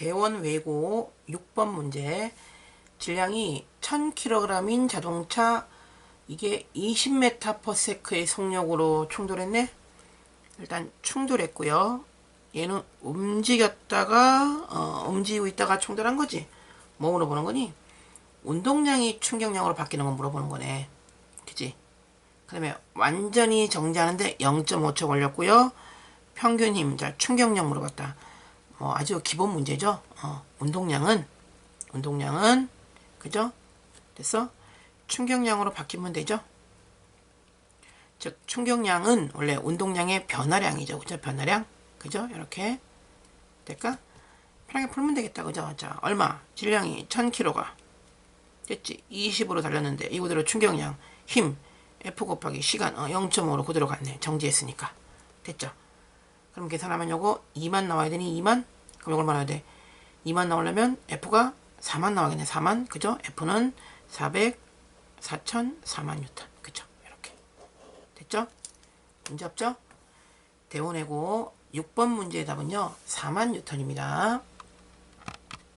대원 외고 6번 문제 질량이 1000kg인 자동차 이게 20m/s의 속력으로 충돌했네. 일단 충돌했고요. 얘는 움직였다가 어, 움직이고 있다가 충돌한 거지. 뭐 물어보는 거니? 운동량이 충격량으로 바뀌는 거 물어보는 거네. 그지? 그 다음에 완전히 정지하는데 0.5초 걸렸고요. 평균 힘, 자, 충격량 물어봤다. 뭐 아주 기본 문제죠. 어, 운동량은, 운동량은, 그죠? 됐어? 충격량으로 바뀌면 되죠? 즉, 충격량은 원래 운동량의 변화량이죠. 그죠? 변화량. 그죠? 이렇게. 될까? 편하게 풀면 되겠다. 그죠? 자, 얼마? 질량이 1000kg가. 됐지? 20으로 달렸는데, 이 그대로 충격량, 힘, F 곱하기 시간, 어, 0.5로 그대로 갔네. 정지했으니까. 됐죠? 그럼 계산하면 요거 2만 나와야 되니 2만? 그럼 이걸 말해야 돼. 2만 나오려면 F가 4만 나와야겠네. 4만. 그죠? F는 400, 4천, 4만 뉴턴. 그죠? 이렇게. 됐죠? 문제 없죠? 대원해고 6번 문제의 답은요. 4만 뉴턴입니다.